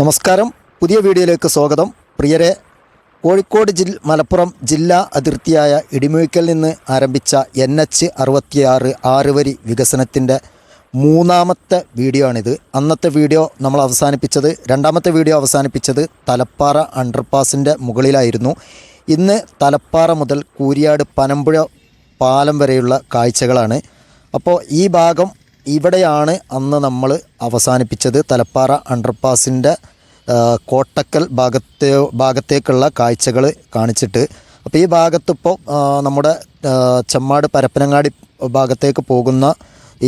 നമസ്കാരം. പുതിയ വീഡിയോയിലേക്ക് സ്വാഗതം. പ്രിയരെ കോഴിക്കോട് ജില്ല മലപ്പുറം ജില്ലാ അതിർത്തിയായ ഇടിമുഴിക്കൽ നിന്ന് ആരംഭിച്ച എൻ എച്ച് അറുപത്തിയാറ് ആറ് വരി വികസനത്തിന്റെ മൂന്നാമത്തെ വീഡിയോ ആണിത് അന്നത്തെ വീഡിയോ നമ്മൾ അവസാനിപ്പിച്ചത് രണ്ടാമത്തെ വീഡിയോ അവസാനിപ്പിച്ചത് തലപ്പാറ അണ്ടർപാസിന്റെ മുകളിലായിരുന്നു. ഇന്ന് തലപ്പാറ മുതൽ കൂരിയാട് പനമ്പുഴ പാലം വരെയുള്ള കാഴ്ചകളാണ്. അപ്പോൾ ഈ ഭാഗം ഇവിടെയാണ് അന്ന് നമ്മൾ അവസാനിപ്പിച്ചത് തലപ്പാറ അണ്ടർപാസിന്റെ കോട്ടക്കൽ ഭാഗത്തെ ഭാഗത്തേക്കുള്ള കാഴ്ചകൾ കാണിച്ചിട്ട്. അപ്പോൾ ഈ ഭാഗത്തിപ്പോൾ നമ്മുടെ ചെമ്മാട് പരപ്പനങ്ങാടി ഭാഗത്തേക്ക് പോകുന്ന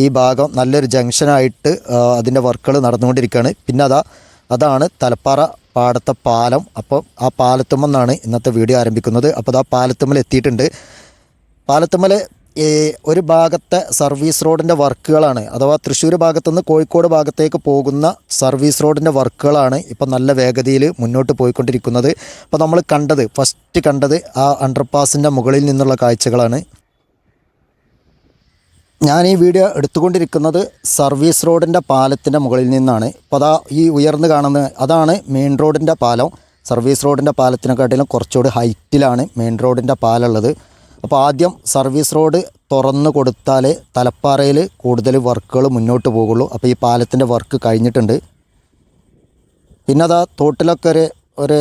ഈ ഭാഗം നല്ലൊരു ജംഗ്ഷനായിട്ട് അതിന്റെ വർക്കുകൾ നടന്നുകൊണ്ടിരിക്കുകയാണ്. പിന്നെ അതാ അതാണ് തലപ്പാറ പാടത്തെ പാലം. അപ്പോൾ ആ പാലത്തുമെന്നാണ് ഇന്നത്തെ വീഡിയോ ആരംഭിക്കുന്നത്. അപ്പോൾ അത് ആ പാലത്തുമ്മൽ എത്തിയിട്ടുണ്ട്. പാലത്തുമ്മൽ ഒരു ഭാഗത്തെ സർവീസ് റോഡിന്റെ വർക്കുകളാണ് അഥവാ തൃശ്ശൂർ ഭാഗത്തുനിന്ന് കോഴിക്കോട് ഭാഗത്തേക്ക് പോകുന്ന സർവീസ് റോഡിന്റെ വർക്കുകളാണ് ഇപ്പം നല്ല വേഗതയിൽ മുന്നോട്ട് പോയിക്കൊണ്ടിരിക്കുന്നത്. അപ്പോൾ നമ്മൾ കണ്ടത് ഫസ്റ്റ് കണ്ടത് ആ അണ്ടർപാസിന്റെ മുകളിൽ നിന്നുള്ള കാഴ്ചകളാണ്. ഞാൻ ഈ വീഡിയോ എടുത്തുകൊണ്ടിരിക്കുന്നത് സർവീസ് റോഡിന്റെ പാലത്തിന്റെ മുകളിൽ നിന്നാണ്. അപ്പോൾ അതാ ഈ ഉയർന്ന് കാണുന്നത് അതാണ് മെയിൻ റോഡിന്റെ പാലം. സർവീസ് റോഡിന്റെ പാലത്തിനെക്കാട്ടിലും കുറച്ചുകൂടി ഹൈറ്റിലാണ് മെയിൻ റോഡിന്റെ പാലുള്ളത്. അപ്പോൾ ആദ്യം സർവീസ് റോഡ് തുറന്നു കൊടുത്താൽ തലപ്പാറയിൽ കൂടുതൽ വർക്കുകൾ മുന്നോട്ട് പോകുള്ളൂ. അപ്പോൾ ഈ പാലത്തിന്റെ വർക്ക് കഴിഞ്ഞിട്ടുണ്ട്. പിന്നെ അതാ തോട്ടിലൊക്കെ ഒരു ഒരു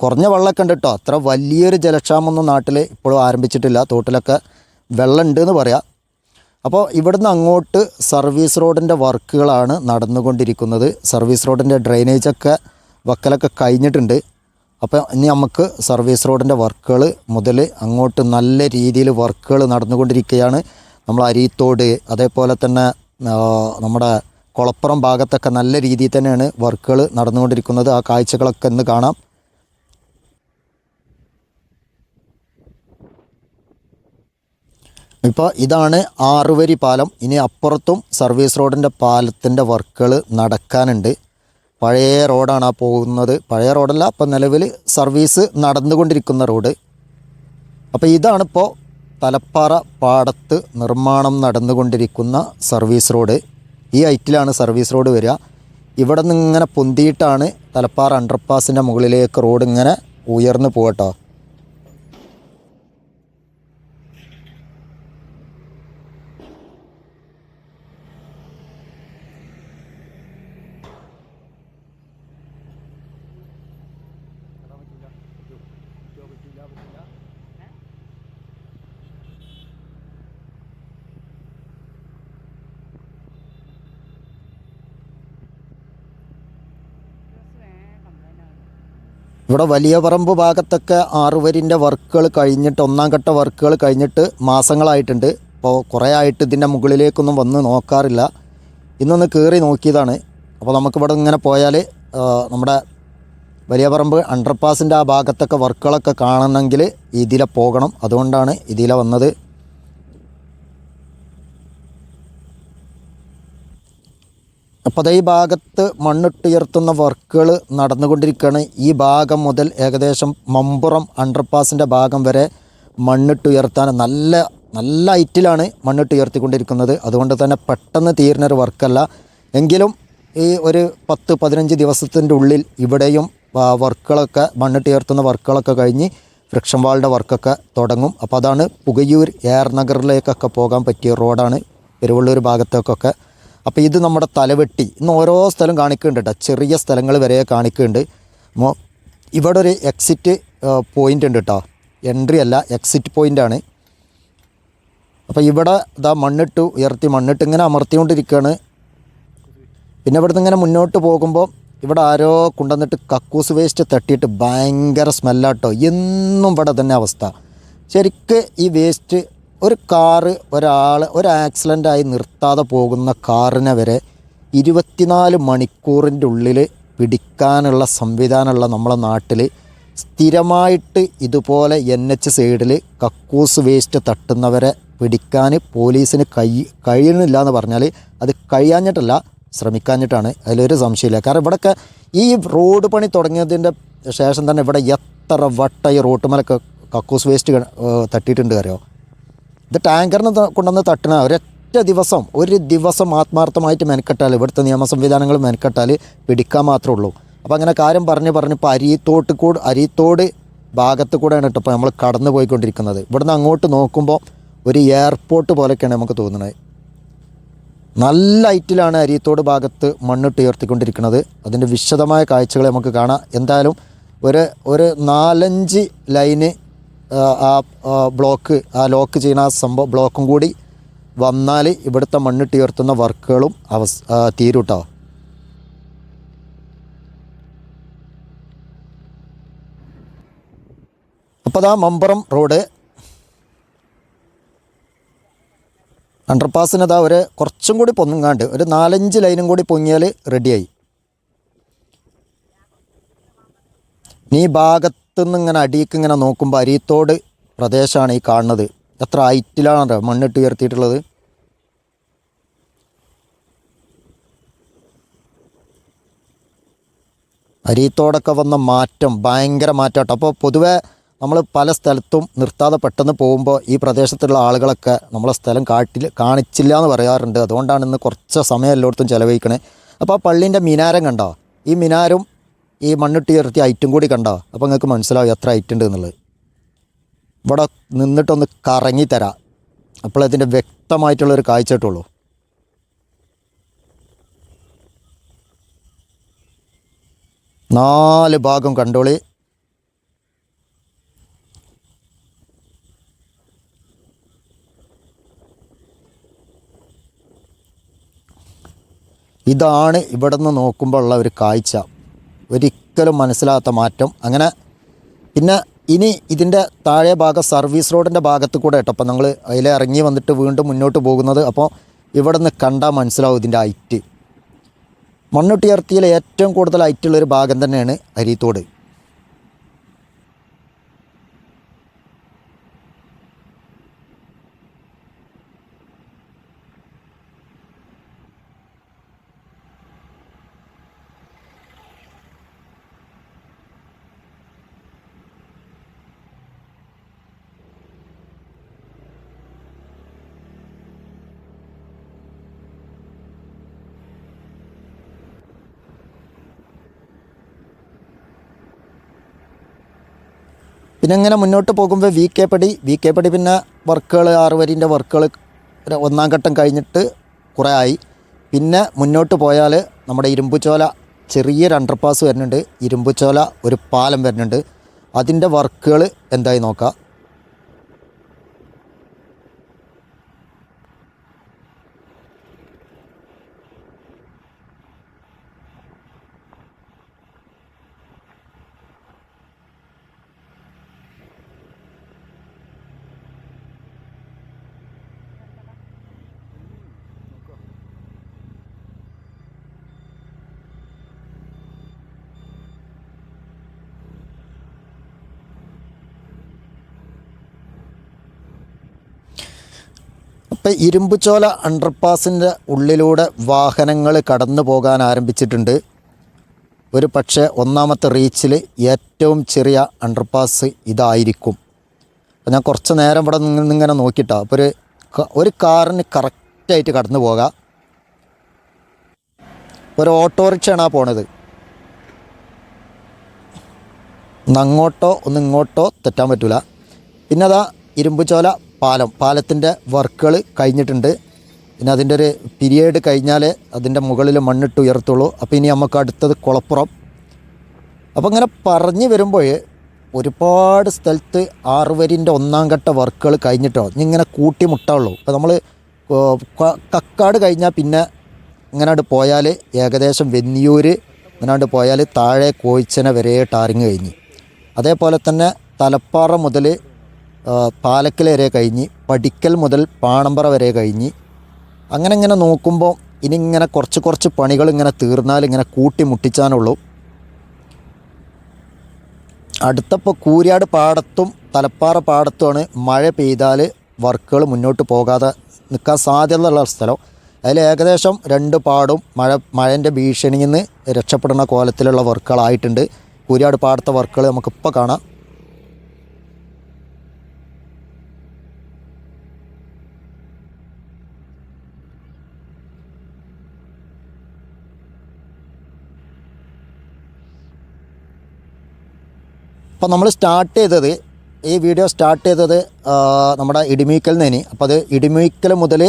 കുറഞ്ഞ വെള്ളമൊക്കെ ഉണ്ട് കേട്ടോ അത്ര വലിയൊരു ജലക്ഷാമൊന്നും നാട്ടിൽ ഇപ്പോഴും ആരംഭിച്ചിട്ടില്ല. തോട്ടിലൊക്കെ വെള്ളം ഉണ്ട് എന്ന് പറയാം. അപ്പോൾ ഇവിടുന്ന് അങ്ങോട്ട് സർവീസ് റോഡിന്റെ വർക്കുകളാണ് നടന്നുകൊണ്ടിരിക്കുന്നത്. സർവീസ് റോഡിന്റെ ഡ്രെയിനേജൊക്കെ വക്കലൊക്കെ കഴിഞ്ഞിട്ടുണ്ട്. അപ്പോൾ ഇനി നമുക്ക് സർവീസ് റോഡിന്റെ വർക്കുകൾ മുതൽ അങ്ങോട്ട് നല്ല രീതിയിൽ വർക്കുകൾ നടന്നുകൊണ്ടിരിക്കുകയാണ്. നമ്മൾ അരീത്തോട് അതേപോലെ തന്നെ നമ്മുടെ കുളപ്പുറം ഭാഗത്തൊക്കെ നല്ല രീതിയിൽ തന്നെയാണ് വർക്കുകൾ നടന്നുകൊണ്ടിരിക്കുന്നത്. ആ കാഴ്ചകളൊക്കെ ഇന്ന് കാണാം. ഇപ്പോൾ ഇതാണ് ആറുവരി പാലം. ഇനി അപ്പുറത്തും സർവീസ് റോഡിന്റെ പാലത്തിന്റെ വർക്കുകൾ നടക്കാനുണ്ട്. പഴയ റോഡാണ് ആ പോകുന്നത്. പഴയ റോഡല്ല അപ്പോൾ നിലവിൽ സർവീസ് നടന്നുകൊണ്ടിരിക്കുന്ന റോഡ്. അപ്പോൾ ഇതാണിപ്പോൾ തലപ്പാറ പാടത്ത് നിർമ്മാണം നടന്നുകൊണ്ടിരിക്കുന്ന സർവീസ് റോഡ്. ഈ ഐറ്റിലാണ് സർവീസ് റോഡ് വരിക. ഇവിടെ നിന്ന് ഇങ്ങനെ പൊന്തിയിട്ടാണ് തലപ്പാറ അണ്ടർപാസിന്റെ മുകളിലേക്ക് റോഡ് ഇങ്ങനെ ഉയർന്നു പോകട്ടോ ഇവിടെ വലിയ പറമ്പ് ഭാഗത്തൊക്കെ ആറുവരിന്റെ വർക്കുകൾ കഴിഞ്ഞിട്ട് ഒന്നാം ഘട്ട വർക്കുകൾ കഴിഞ്ഞിട്ട് മാസങ്ങളായിട്ടുണ്ട്. അപ്പോൾ കുറേ ആയിട്ട് ഇതിന്റെ മുകളിലേക്കൊന്നും വന്ന് നോക്കാറില്ല. ഇന്നൊന്ന് കയറി നോക്കിയതാണ്. അപ്പോൾ നമുക്കിവിടെ ഇങ്ങനെ പോയാൽ നമ്മുടെ വലിയ പറമ്പ് അണ്ടർപാസിന്റെ ആ ഭാഗത്തൊക്കെ വർക്കുകളൊക്കെ കാണണമെങ്കിൽ ഇതിലെ പോകണം. അതുകൊണ്ടാണ് ഇതിലെ വന്നത്. അപ്പോൾ അതേ ഈ ഭാഗത്ത് മണ്ണിട്ടുയർത്തുന്ന വർക്കുകൾ നടന്നുകൊണ്ടിരിക്കുകയാണ്. ഈ ഭാഗം മുതൽ ഏകദേശം മമ്പുറം അണ്ടർപാസിന്റെ ഭാഗം വരെ മണ്ണിട്ടുയർത്താൻ നല്ല നല്ല ഹൈറ്റിലാണ് മണ്ണിട്ടുയർത്തിക്കൊണ്ടിരിക്കുന്നത്. അതുകൊണ്ട് തന്നെ പെട്ടെന്ന് തീരുന്നൊരു വർക്കല്ല. എങ്കിലും ഈ ഒരു പത്ത് പതിനഞ്ച് ദിവസത്തിന്റെ ഉള്ളിൽ ഇവിടെയും വർക്കുകളൊക്കെ മണ്ണിട്ടുയർത്തുന്ന വർക്കുകളൊക്കെ കഴിഞ്ഞ് വൃക്ഷം വാളിന്റെ വർക്കൊക്കെ തുടങ്ങും. അപ്പോൾ അതാണ് പുകയൂർ എയർ നഗറിലേക്കൊക്കെ പോകാൻ പറ്റിയ റോഡാണ്. പെരുവള്ളൂർ ഭാഗത്തേക്കൊക്കെ അപ്പോൾ ഇത് നമ്മുടെ തലവെട്ടി. ഇന്ന് ഓരോ സ്ഥലം കാണിക്കുന്നുണ്ട് കേട്ടോ ചെറിയ സ്ഥലങ്ങൾ വരെ കാണിക്കുന്നുണ്ട്. ഇവിടെ ഒരു എക്സിറ്റ് പോയിന്റ് ഉണ്ട് കേട്ടോ എൻട്രി അല്ല എക്സിറ്റ് പോയിന്റ് ആണ്. അപ്പോൾ ഇവിടെ ഇതാ മണ്ണിട്ട് ഉയർത്തി മണ്ണിട്ട് ഇങ്ങനെ അമർത്തിക്കൊണ്ടിരിക്കുകയാണ് പിന്നെ ഇവിടുന്ന് ഇങ്ങനെ മുന്നോട്ട് പോകുമ്പോൾ ഇവിടെ ആരോ കൊണ്ടുവന്നിട്ട് കക്കൂസ് വേസ്റ്റ് തട്ടിയിട്ട് ഭയങ്കര സ്മെല്ലാട്ടോ എന്നും ഇവിടെ തന്നെ അവസ്ഥ. ശരിക്ക് ഈ വേസ്റ്റ് ഒരു കാറ് ഒരാൾ ഒരു ആക്സിഡന്റായി നിർത്താതെ പോകുന്ന കാറിനെ വരെ ഇരുപത്തിനാല് മണിക്കൂറിന്റെ ഉള്ളിൽ പിടിക്കാനുള്ള സംവിധാനമുള്ള നമ്മളെ നാട്ടിൽ സ്ഥിരമായിട്ട് ഇതുപോലെ എൻ എച്ച് സൈഡിൽ കക്കൂസ് വേസ്റ്റ് തട്ടുന്നവരെ പിടിക്കാൻ പോലീസിന് കഴി കഴിയണില്ല എന്ന് പറഞ്ഞാൽ അത് കഴിയാഞ്ഞിട്ടല്ല ശ്രമിക്കാഞ്ഞിട്ടാണ്. അതിലൊരു സംശയമില്ല. കാരണം ഇവിടെയൊക്കെ ഈ റോഡ് പണി തുടങ്ങിയതിന്റെ ശേഷം തന്നെ ഇവിടെ എത്ര വട്ട ഈ റോട്ടുമലൊക്കെ കക്കൂസ് വേസ്റ്റ് തട്ടിയിട്ടുണ്ട് അറിയോ? ഇത് ടാങ്കറിന് കൊണ്ടുവന്ന് തട്ടണ ഒരൊറ്റ ഒരൊറ്റ ദിവസം ഒരു ദിവസം ആത്മാർത്ഥമായിട്ട് മെനക്കെട്ടാൽ ഇവിടുത്തെ നിയമ സംവിധാനങ്ങൾ മെനക്കെട്ടാൽ പിടിക്കാൻ മാത്രമേ ഉള്ളൂ. അപ്പോൾ അങ്ങനെ കാര്യം പറഞ്ഞ് പറഞ്ഞ് ഇപ്പോൾ അരിത്തോട്ട് കൂട് അരിത്തോട് ഭാഗത്ത് കൂടെയാണ് കേട്ടോ ഇപ്പോൾ നമ്മൾ കടന്നു പോയിക്കൊണ്ടിരിക്കുന്നത്. ഇവിടുന്ന് അങ്ങോട്ട് നോക്കുമ്പോൾ ഒരു എയർപോർട്ട് പോലെയൊക്കെയാണ് നമുക്ക് തോന്നുന്നത്. നല്ല ഹൈറ്റിലാണ് അരിയത്തോട് ഭാഗത്ത് മണ്ണിട്ട് ഉയർത്തിക്കൊണ്ടിരിക്കുന്നത്. അതിന്റെ വിശദമായ കാഴ്ചകളെ നമുക്ക് കാണാം. എന്തായാലും ഒരു ഒരു നാലഞ്ച് ലൈന് ആ, ബ്ലോക്ക് ആ ലോക്ക് ചെയ്യുന്ന ആ സംഭവം ബ്ലോക്കും കൂടി വന്നാൽ ഇവിടുത്തെ മണ്ണിട്ട് ഉയർത്തുന്ന വർക്കുകളും അവസ് തീരും കേട്ടോ അപ്പോൾ അതാ മമ്പറം റോഡ്. അണ്ടർപാസിന് അതാ ഒരു കുറച്ചും കൂടി പൊങ്ങാണ്ട് ഒരു നാലഞ്ച് ലൈനും കൂടി പൊങ്ങിയാൽ റെഡിയായി. നീ ഭാഗത്തുനിന്ന് ഇങ്ങനെ അടിയിക്ക് ഇങ്ങനെ നോക്കുമ്പോൾ അരിയത്തോട് പ്രദേശമാണ് ഈ കാണുന്നത്. എത്ര ഹൈറ്റിലാണ് മണ്ണിട്ട് ഉയർത്തിയിട്ടുള്ളത്? അരിയത്തോടൊക്കെ വന്ന മാറ്റം ഭയങ്കര മാറ്റമാട്ടോ. അപ്പോൾ പൊതുവേ നമ്മൾ പല സ്ഥലത്തും നിർത്താതെ പെട്ടെന്ന് പോകുമ്പോൾ ഈ പ്രദേശത്തുള്ള ആളുകളൊക്കെ നമ്മളെ സ്ഥലം കാട്ടിൽ കാണിച്ചില്ല എന്ന് പറയാറുണ്ട്. അതുകൊണ്ടാണ് ഇന്ന് കുറച്ച് സമയം എല്ലായിടത്തും ചിലവഴിക്കണേ. അപ്പോൾ ആ പള്ളീന്റെ മിനാരം കണ്ടോ? ഈ മിനാരും ഈ മണ്ണിട്ട് ഉയർത്തിയ ഐറ്റും കൂടി കണ്ടോ? അപ്പോൾ നിങ്ങൾക്ക് മനസ്സിലാവും എത്ര ഐറ്റ് ഉണ്ട് എന്നുള്ളത്. ഇവിടെ നിന്നിട്ടൊന്ന് കറങ്ങി തരാം. അപ്പോൾ ഇതിന്റെ വ്യക്തമായിട്ടുള്ളൊരു കാഴ്ച കിട്ടുള്ളൂ. നാല് ഭാഗം കണ്ടോളി. ഇതാണ് ഇവിടെ നിന്ന് നോക്കുമ്പോൾ ഉള്ള ഒരു കാഴ്ച. ഒരിക്കലും മനസ്സിലാകാത്ത മാറ്റം. അങ്ങനെ പിന്നെ ഇനി ഇതിന്റെ താഴെ ഭാഗം സർവീസ് റോഡിന്റെ ഭാഗത്ത് കൂടെ കേട്ടോ. അപ്പോൾ ഞങ്ങൾ അതിലെ ഇറങ്ങി വന്നിട്ട് വീണ്ടും മുന്നോട്ട് പോകുന്നത്. അപ്പോൾ ഇവിടെ നിന്ന് കണ്ടാൽ മനസ്സിലാവും ഇതിന്റെ ഐറ്റ് മണ്ണുട്ടിയർത്തിയിൽ ഏറ്റവും കൂടുതൽ ഹൈറ്റുള്ളൊരു ഭാഗം തന്നെയാണ് അരീത്തോട്. പിന്നെ ഇങ്ങനെ മുന്നോട്ട് പോകുമ്പോൾ V K Padi. V K Padi പിന്നെ വർക്കുകൾ ആറ് വരീന്റെ വർക്കുകൾ ഒന്നാം ഘട്ടം കഴിഞ്ഞിട്ട് കുറേ ആയി. പിന്നെ മുന്നോട്ട് പോയാൽ നമ്മുടെ ഇരുമ്പുചോല ചെറിയൊരു അണ്ടർപാസ് വരുന്നുണ്ട്. ഇരുമ്പുചോല ഒരു പാലം വരുന്നുണ്ട്. അതിന്റെ വർക്കുകൾ എന്തായി നോക്കാം. ഇപ്പം ഇരുമ്പുചോല അണ്ടർപാസിന്റെ ഉള്ളിലൂടെ വാഹനങ്ങൾ കടന്നു പോകാൻ ആരംഭിച്ചിട്ടുണ്ട്. ഒരു പക്ഷേ ഒന്നാമത്തെ റീച്ചിൽ ഏറ്റവും ചെറിയ അണ്ടർപാസ് ഇതായിരിക്കും. അപ്പോൾ ഞാൻ കുറച്ച് നേരം ഇവിടെ നിന്നിങ്ങനെ ഇങ്ങനെ നോക്കിയിട്ടാ അപ്പോൾ ഒരു ഒരു കാറിന് കറക്റ്റായിട്ട് കടന്നു പോകാം. ഒരു ഓട്ടോറിക്ഷയാണ് ആ പോണത്. അങ്ങോട്ടോ ഒന്ന് ഇങ്ങോട്ടോ തെറ്റാൻ പറ്റില്ല പിന്നെ അതാ ഇരുമ്പുചോല പാലം പാലത്തിന്റെ വർക്കുകൾ കഴിഞ്ഞിട്ടുണ്ട്. പിന്നെ അതിന്റെ ഒരു പീരിയഡ് കഴിഞ്ഞാൽ അതിന്റെ മുകളിൽ മണ്ണിട്ട് ഉയർത്തുള്ളൂ. അപ്പോൾ ഇനി നമുക്ക് അടുത്തത് കുളപ്പുറം. അപ്പോൾ അങ്ങനെ പറഞ്ഞു വരുമ്പോൾ ഒരുപാട് സ്ഥലത്ത് ആറുവരിന്റെ ഒന്നാം ഘട്ട വർക്കുകൾ കഴിഞ്ഞിട്ടോ? ഇങ്ങനെ കൂട്ടി മുട്ടുള്ളൂ അപ്പോൾ നമ്മൾ കക്കാട് കഴിഞ്ഞാൽ പിന്നെ ഇങ്ങനാണ്ട് പോയാൽ ഏകദേശം വെന്നിയൂർ ഇങ്ങനാണ്ട് പോയാൽ താഴെ കോയിച്ചന വരെ ടാറിങ് കഴിഞ്ഞ്. അതേപോലെ തന്നെ തലപ്പാറ മുതൽ പാലക്കൽ വരെ കഴിഞ്ഞ് പടിക്കൽ മുതൽ പാണമ്പറ വരെ കഴിഞ്ഞ് അങ്ങനെ ഇങ്ങനെ നോക്കുമ്പോൾ ഇനി ഇങ്ങനെ കുറച്ച് കുറച്ച് പണികൾ ഇങ്ങനെ തീർന്നാൽ ഇങ്ങനെ കൂട്ടി മുട്ടിച്ചാനുള്ളൂ. അടുത്തപ്പോൾ കൂരിയാട് പാടത്തും തലപ്പാറ പാടത്തുമാണ് മഴ പെയ്താൽ വർക്കുകൾ മുന്നോട്ട് പോകാതെ നിൽക്കാൻ സാധ്യതയുള്ള സ്ഥലം. അതിൽ ഏകദേശം രണ്ട് പാടും മഴ മഴന്റെ ഭീഷണിയിൽ നിന്ന് രക്ഷപ്പെടുന്ന കോലത്തിലുള്ള വർക്കുകളായിട്ടുണ്ട്. കൂരിയാട് പാടത്തെ വർക്കുകൾ നമുക്കിപ്പോൾ കാണാം. അപ്പോൾ നമ്മൾ സ്റ്റാർട്ട് ചെയ്തത് ഈ വീഡിയോ സ്റ്റാർട്ട് ചെയ്തത് നമ്മുടെ ഇടിമീക്കൽ നിന്ന് അപ്പോൾ അത് ഇടിമീക്കൽ മുതൽ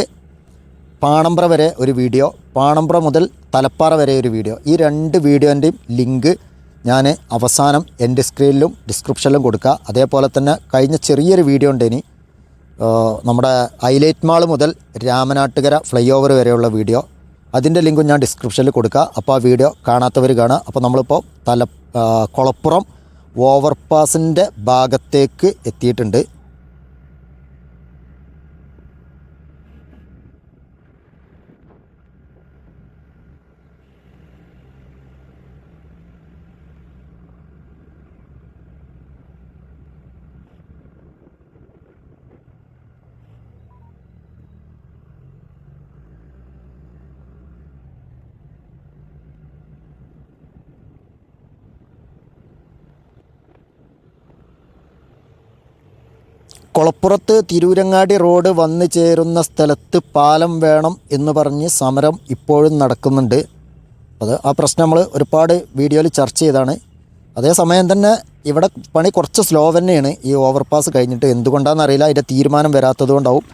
പാണമ്പ്ര വരെ ഒരു വീഡിയോ പാണമ്പ്ര മുതൽ തലപ്പാറ വരെ ഒരു വീഡിയോ ഈ രണ്ട് വീഡിയോന്റെയും ലിങ്ക് ഞാൻ അവസാനം എന്റെ സ്ക്രീനിലും ഡിസ്ക്രിപ്ഷനിലും കൊടുക്കുക അതേപോലെ തന്നെ കഴിഞ്ഞ ചെറിയൊരു വീഡിയോ ഉണ്ട് ഇനി. നമ്മുടെ ഹൈലൈറ്റ് മാൾ മുതൽ രാമനാട്ടുകര ഫ്ലൈ ഓവർ വരെയുള്ള വീഡിയോ അതിന്റെ ലിങ്കും ഞാൻ ഡിസ്ക്രിപ്ഷനിൽ കൊടുക്കുക അപ്പോൾ ആ വീഡിയോ കാണാത്തവർ കാണുക. അപ്പോൾ നമ്മളിപ്പോൾ തല കുളപ്പുറം ഓവർപാസിന്റെ ഭാഗത്തേക്ക് എത്തിയിട്ടുണ്ട്. കൊളപ്പുറത്ത് തിരൂരങ്ങാടി റോഡ് വന്ന് ചേരുന്ന സ്ഥലത്ത് പാലം വേണം എന്ന് പറഞ്ഞ് സമരം ഇപ്പോഴും നടക്കുന്നുണ്ട്. അത് ആ പ്രശ്നം നമ്മൾ ഒരുപാട് വീഡിയോയിൽ ചർച്ച ചെയ്താണ്. അതേസമയം തന്നെ ഇവിടെ പണി കുറച്ച് സ്ലോ തന്നെയാണ്. ഈ ഓവർപാസ് കഴിഞ്ഞിട്ട് എന്തുകൊണ്ടാണെന്ന് അറിയില്ല. അതിന്റെ തീരുമാനം വരാത്തത് കൊണ്ടാവും.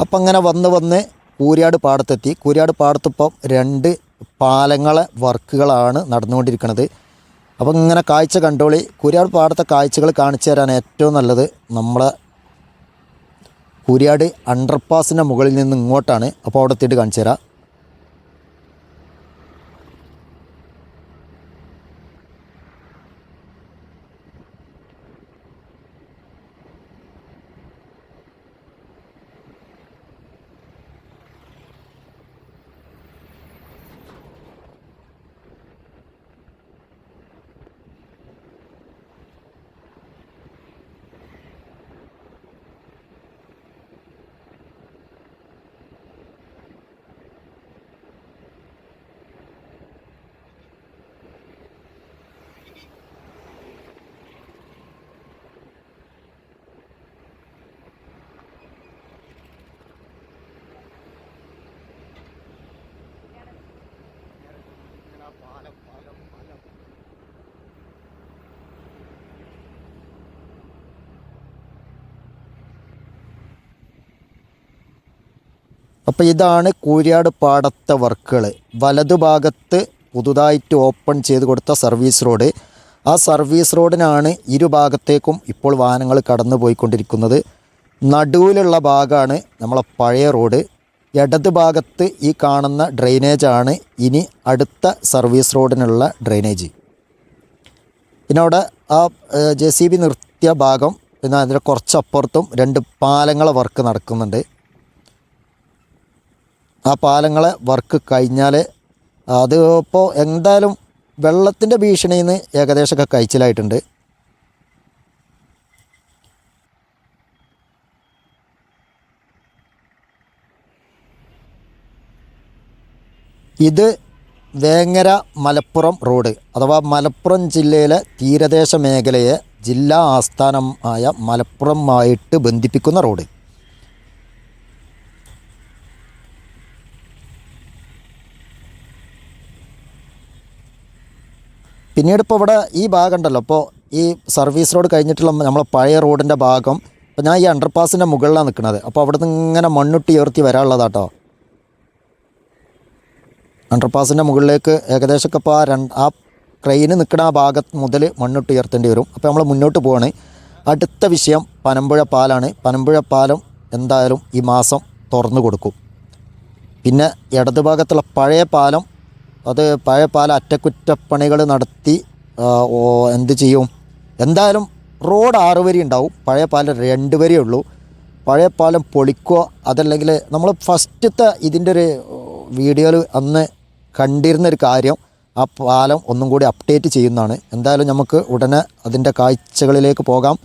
അപ്പം അങ്ങനെ വന്ന് വന്ന് കൂരിയാട് പാടത്തെത്തി. കൂരിയാട് പാടത്തിപ്പം രണ്ട് പാലങ്ങളെ വർക്കുകളാണ് നടന്നുകൊണ്ടിരിക്കുന്നത് അപ്പം ഇങ്ങനെ കാഴ്ച കണ്ടോളി. കൂരിയാട് പാടത്തെ കാഴ്ചകൾ കാണിച്ചു തരാൻ ഏറ്റവും നല്ലത്. നമ്മളെ കൂരിയാട് അണ്ടർപാസിന്റെ മുകളിൽ നിന്ന് ഇങ്ങോട്ടാണ് അപ്പോൾ അവിടെ എത്തിയിട്ട് കാണിച്ചു തരാം അപ്പോൾ ഇതാണ് കൂരിയാട് പാടത്തെ വർക്കുകൾ. വലതുഭാഗത്ത് പുതുതായിട്ട് ഓപ്പൺ ചെയ്ത് കൊടുത്ത സർവീസ് റോഡ്. ആ സർവീസ് റോഡിനാണ് ഇരുഭാഗത്തേക്കും ഇപ്പോൾ വാഹനങ്ങൾ കടന്നു പോയിക്കൊണ്ടിരിക്കുന്നത് നടുവിലുള്ള ഭാഗമാണ് നമ്മളെ പഴയ റോഡ്. ഇടത് ഭാഗത്ത് ഈ കാണുന്ന ഡ്രെയിനേജാണ് ഇനി അടുത്ത സർവീസ് റോഡിനുള്ള ഡ്രെയിനേജ്. പിന്നെ അവിടെ ആ ജെ സി ബി നിർത്തിയ ഭാഗം പിന്നെ അതിന്റെ കുറച്ചപ്പുറത്തും രണ്ട് പാലങ്ങളെ വർക്ക് നടക്കുന്നുണ്ട്. ആ പാലങ്ങളെ വർക്ക് കഴിഞ്ഞാൽ അത് ഇപ്പോൾ എന്തായാലും വെള്ളത്തിന്റെ ഭീഷണിയിൽ നിന്ന് ഏകദേശമൊക്കെ കഴിച്ചിലായിട്ടുണ്ട്. ഇത് വേങ്ങര മലപ്പുറം റോഡ് അഥവാ മലപ്പുറം ജില്ലയിലെ തീരദേശ മേഖലയെ ജില്ലാ ആസ്ഥാനം ആയ മലപ്പുറമായിട്ട് ബന്ധിപ്പിക്കുന്ന റോഡ്. പിന്നീട് ഇപ്പോൾ ഇവിടെ ഈ ഭാഗം ഉണ്ടല്ലോ ഇപ്പോൾ ഈ സർവീസ് റോഡ് കഴിഞ്ഞിട്ടുള്ള നമ്മളെ പഴയ റോഡിന്റെ ഭാഗം. അപ്പോൾ ഞാൻ ഈ അണ്ടർപാസിന്റെ മുകളിലാണ് നിൽക്കുന്നത് അപ്പോൾ അവിടെ നിന്ന് ഇങ്ങനെ മണ്ണുട്ടി ഉയർത്തി വരാനുള്ളതാട്ടോ. അണ്ടർപാസിന്റെ മുകളിലേക്ക് ഏകദേശമൊക്കെ ഇപ്പോൾ ആ രണ്ട് ആ ക്രെയിന് നിൽക്കുന്ന ആ ഭാഗത്ത് മുതൽ മണ്ണിട്ട് ഉയർത്തേണ്ടി വരും. അപ്പോൾ നമ്മൾ മുന്നോട്ട് പോവാണ്. അടുത്ത വിഷയം പനമ്പുഴ പാലാണ്. പനമ്പുഴ പാലം എന്തായാലും ഈ മാസം തുറന്നു കൊടുക്കും. പിന്നെ ഇടതുഭാഗത്തുള്ള പഴയ പാലം അത് പഴയ പല അറ്റകുറ്റപ്പണികൾ നടത്തി എന്ത് ചെയ്യും? എന്തായാലും റോഡ് ആറ് വരി ഉണ്ടാവും. പഴയ പാലം രണ്ട് വരിയേ ഉള്ളൂ. പഴയ പാലം പൊളിക്കുക അതല്ലെങ്കിൽ നമ്മൾ ഫസ്റ്റത്തെ ഇതിന്റെ ഒരു വീഡിയോയിൽ അന്ന് കണ്ടിരുന്ന ഒരു കാര്യം ആ പാലം ഒന്നും കൂടി അപ്ഡേറ്റ് ചെയ്യുന്നതാണ്. എന്തായാലും നമുക്ക് ഉടനെ അതിന്റെ കാഴ്ചകളിലേക്ക് പോകാം.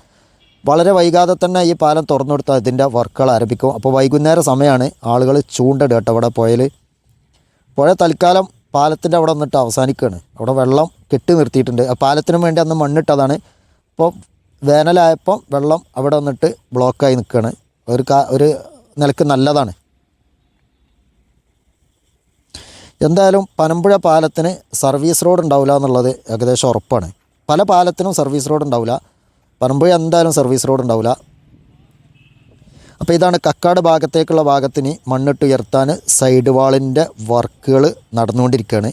വളരെ വൈകാതെ തന്നെ ഈ പാലം തുറന്നു കൊടുത്താൽ ഇതിന്റെ വർക്കുകൾ ആരംഭിക്കും. അപ്പോൾ വൈകുന്നേര സമയമാണ് ആളുകൾ ചൂണ്ടിടുക കേട്ടോ അവിടെ പുഴയിൽ പുഴ തൽക്കാലം പാലത്തിന്റെ അവിടെ വന്നിട്ട് അവസാനിക്കുകയാണ് അവിടെ വെള്ളം കെട്ടി നിർത്തിയിട്ടുണ്ട്. ആ പാലത്തിന് വേണ്ടി അന്ന് മണ്ണിട്ടതാണ്. ഇപ്പോൾ വേനലായപ്പോൾ വെള്ളം അവിടെ വന്നിട്ട് ബ്ലോക്കായി നിൽക്കുകയാണ് ഒരു കാ ഒരു നിലയ്ക്ക് നല്ലതാണ്. എന്തായാലും പനമ്പുഴ പാലത്തിന് സർവീസ് റോഡ് ഉണ്ടാവില്ല എന്നുള്ളത് ഏകദേശം ഉറപ്പാണ്. പല പാലത്തിനും സർവീസ് റോഡ് ഉണ്ടാവില്ല. പനമ്പുഴ എന്തായാലും സർവീസ് റോഡ് ഉണ്ടാവില്ല. അപ്പോൾ ഇതാണ് കക്കാട് ഭാഗത്തേക്കുള്ള ഭാഗത്തിന് മണ്ണിട്ട് ഉയർത്താൻ സൈഡ് വാളിന്റെ വർക്കുകൾ നടന്നുകൊണ്ടിരിക്കുകയാണ്.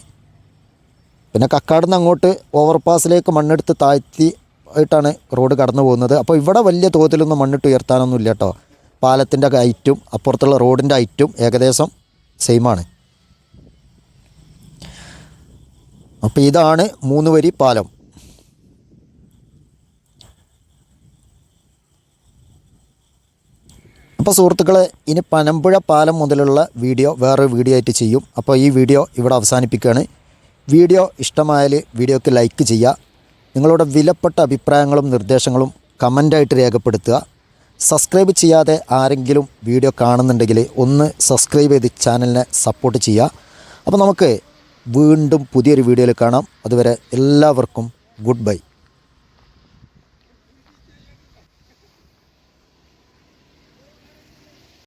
പിന്നെ കക്കാട് നിന്ന് അങ്ങോട്ട് ഓവർപാസിലേക്ക് മണ്ണെടുത്ത് താഴ്ത്തി ആയിട്ടാണ് റോഡ് കടന്നു പോകുന്നത്. അപ്പോൾ ഇവിടെ വലിയ തോതിലൊന്നും മണ്ണിട്ട് ഉയർത്താനൊന്നും ഇല്ല കേട്ടോ പാലത്തിന്റെ ഹൈറ്റും അപ്പുറത്തുള്ള റോഡിന്റെ ഹൈറ്റും ഏകദേശം സെയിമാണ് അപ്പോൾ ഇതാണ് മൂന്ന് വരി പാലം. അപ്പോൾ സുഹൃത്തുക്കളെ ഇനി പനമ്പുഴ പാലം മുതലുള്ള വീഡിയോ വേറൊരു വീഡിയോ ആയിട്ട് ചെയ്യും. അപ്പോൾ ഈ വീഡിയോ ഇവിടെ അവസാനിപ്പിക്കുകയാണ്. വീഡിയോ ഇഷ്ടമായാൽ വീഡിയോക്ക് ലൈക്ക് ചെയ്യുക. നിങ്ങളുടെ വിലപ്പെട്ട അഭിപ്രായങ്ങളും നിർദ്ദേശങ്ങളും കമന്റായിട്ട് രേഖപ്പെടുത്തുക. സബ്സ്ക്രൈബ് ചെയ്യാതെ ആരെങ്കിലും വീഡിയോ കാണുന്നുണ്ടെങ്കിൽ ഒന്ന് സബ്സ്ക്രൈബ് ചെയ്ത് ചാനലിനെ സപ്പോർട്ട് ചെയ്യുക. അപ്പോൾ നമുക്ക് വീണ്ടും പുതിയൊരു വീഡിയോയിൽ കാണാം. അതുവരെ എല്ലാവർക്കും ഗുഡ് ബൈ.